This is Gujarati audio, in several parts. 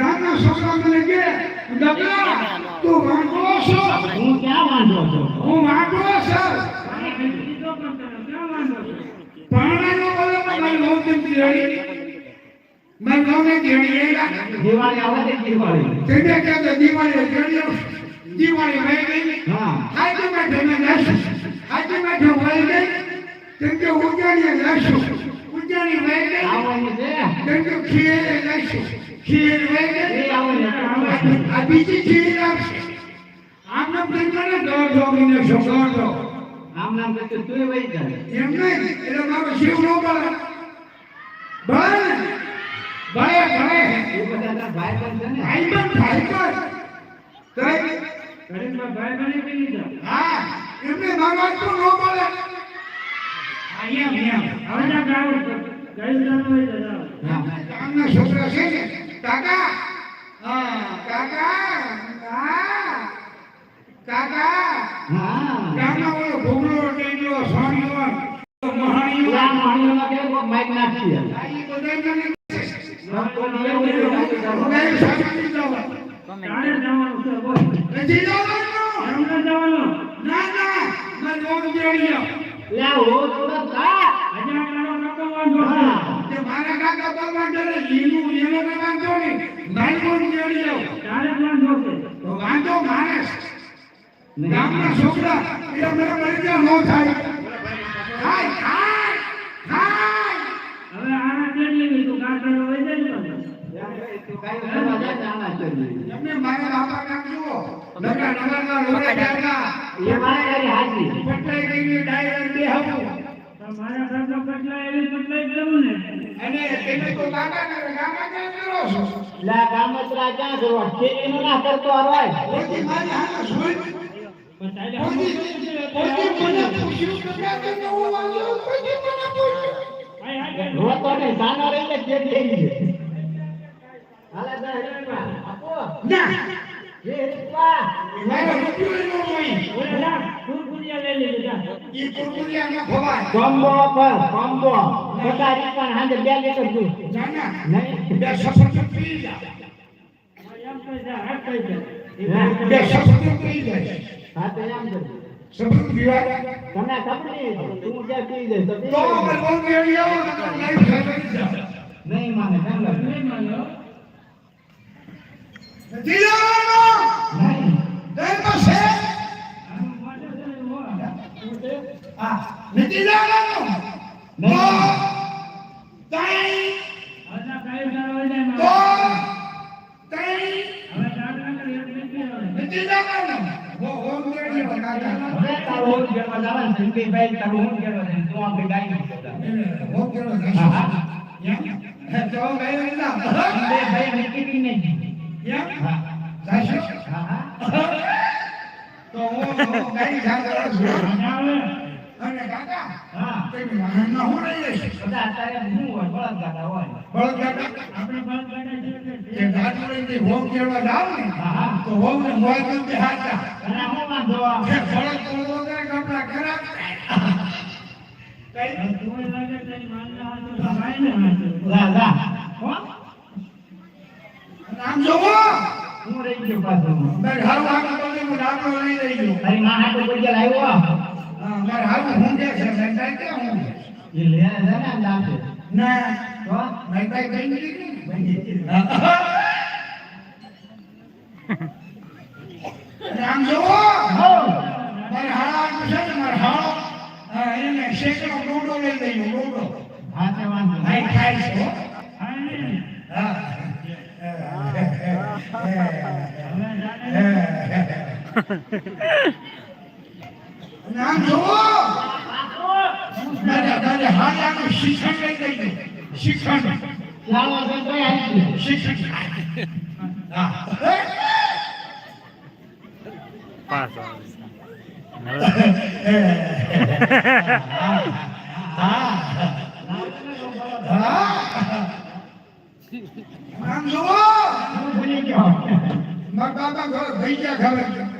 ગામના છોકરા મને કે ડબલા તું વાંઢો છો? હું ક્યાં વાંધો છું? હું વાંઢો સર પાણાનો બોલો મારી નોમ કેમતી રહી નોમે કેણી દિવાળી આવે દિવાળી? તેને કે તો દિવાળી કેણી દિવાળી વહી ગઈ. હા. આજે મેં તમે નાશ આજે મેં જો વહી ગઈ. તેમ કે ઉજાણી નાશ ઉજાણી વહી ગઈ. આવવાની છે? તેમ કે ખીર લેશું ખીર આ બીજી ખીર આપશે આમને પ્રેમને દોઢ દો મહિને છોકરો દો આમ નામ કરતો તું વહી જાય. એમ નહીં એટલે મારો શિવ નો બળે બળે ને? બળે બળે એ બધા ભાઈ પણ છે ને. ભાઈ ભાઈ ગરીબમાં ભાઈ બની બી લીધા. હા એમને તો નો બળે અહીંયા અહીંયા હવે ના ગાવું છે. હોય છોકરા છે ને કાકા? હા કાકા? હા. કાકા? હા. ગામના ઓલો ભોગલો ટેકલો ત્યાં માણીઓમાં કેવું કોક માઈક નાખી દે. આ ઈ તારે જવાનું છે, બોલ. નથી જવાનું? એમ ન જવાનું. ના ના. મેં જોડ જોડ્યો લે હો થોડા વાંધો તે મારા કાકા બાબા કરે લીલું લીલો ને વાંધો નહીં. મારી નોમ જોડ્યો તારે વાંધો છે. તો વાંધો માણસ ગામના છોકરા એ મને મરી ગયા નો થાય. ખાય ખાય ખાય હવે આના તેડી એવી તું કાંઠાનો જાય ને પાછો. તું કાંઈ કરવા જાય ને આના કરી. તમને મારા બાપા કામ જુઓ. નગરા નગરના લોરે બેઠા. એ મારા ઘરે હાજી પટલાઈ ગઈ ડાયર બે હવું મારા ઘરનો કટલા એવી કટલાઈ જ ને. અને તેને તો કાકા ને કાકા ક્યાં કરો છો? લે ગામતરા ક્યાં કરવા ખેતીનો ના કરતો હરવાય ઓછી મારી હામે સુઈ પણ તારે ઓછી ઓછી મને પૂછ્યું કે ક્યાં તને હું વાંધો ઓછી મને પૂછ્યું. હાય, હાય, હાય. રોતો ને સાનો રહીને ખેતી આવી ગઈ. હાલે દા હેડમાં આપો. ના. જા, જા. કોમ્બો પર કોમ્બો. પચાસ પણ હાજર બે લીટર દૂધ. ના ના. બે સફર પી જા એમ કહી જા, હાથ કહી જા. બે સફર પી જાય હા તો એમ કરજો સફર પીવા તમને ખબર નહીં તું ક્યાં પી જાય તો તો અમે બહુ મેળી આવો તો તમે લાઈવ ખાઈ નહીં માને કેમ લાગે? નહીં માન્યો. નથી જવાનો નહીં દઈ પાસે આનું મોઢે છે ને, હો. હા નથી જવાનો નહીં. તો કાંઈ જાય તો કરે એમ નથી જવાનો હો મેળી આવો કાકા હવે તારું ઊંઘ ઘરમાં જવાનું સંકેતભાઈ, તારું ઊંઘ ઘરમાં છે. તું આપણે ગાઈ નથી શકતા. હો હા, હા. તો ગયો ના સંકેતભાઈ નક્કી નહીં. હા, જાશો હા. તો હું હું ગાડી ખાતો છું મજા આવે? અને કાકા હા. તે વાહનમાં હું રહી જઈશ બધા અત્યારે શું હોય? બળદગાડા હોય. બળદ કાકા આપણે બાલ કાઢ્યા છે એ ગાડી લઈને હોમ કેળવા જાવ ને હા, હા. તો હોમ ને મોય ગમતે હાચા અને હું વાંધો? કે બળદ બોલવો કરે કપડા ખરાબ કઈ તું લાગે તારી માનના હાથે ભાઈ ને લા, લા. હો? નામ જોવો હું રહી ગયો પાછો. મારે હાલ આગળ બોલે હું ડાબલો લઈ રહી ગયો તારી માં હાટુ કોઈ લાવ્યો હા મારે હાલ હું કે છે મેં કાંઈ ક્યાં હું એ લે ને દાંતે. ના તો? મેં કાંઈ કઈ નથી નામ જોવો હો. મારે હાળા છે ને મારે હાળો એને શેકડો ડોડો લઈ લઈ ગયો ડોડો હા, તે વાંધો નહીં. ખાય છે હો. હા ને. જોવો મારે મારે હાળાનું શિક્ષણ લઈ લઈ ગયો શિક્ષણ. શિક્ષણ. પાસ નામ જોવો હું ભૂલી ગયો. મારા બાબા ઘર ભાઈ ગયા ખબર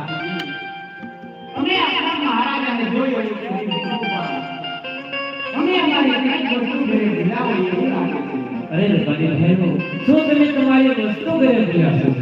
ઘરે હોય એવું અરે ભાઈ ભાઈઓ શું તમે તમારી વસ્તુ ઘરે ભૂલ્યા છો?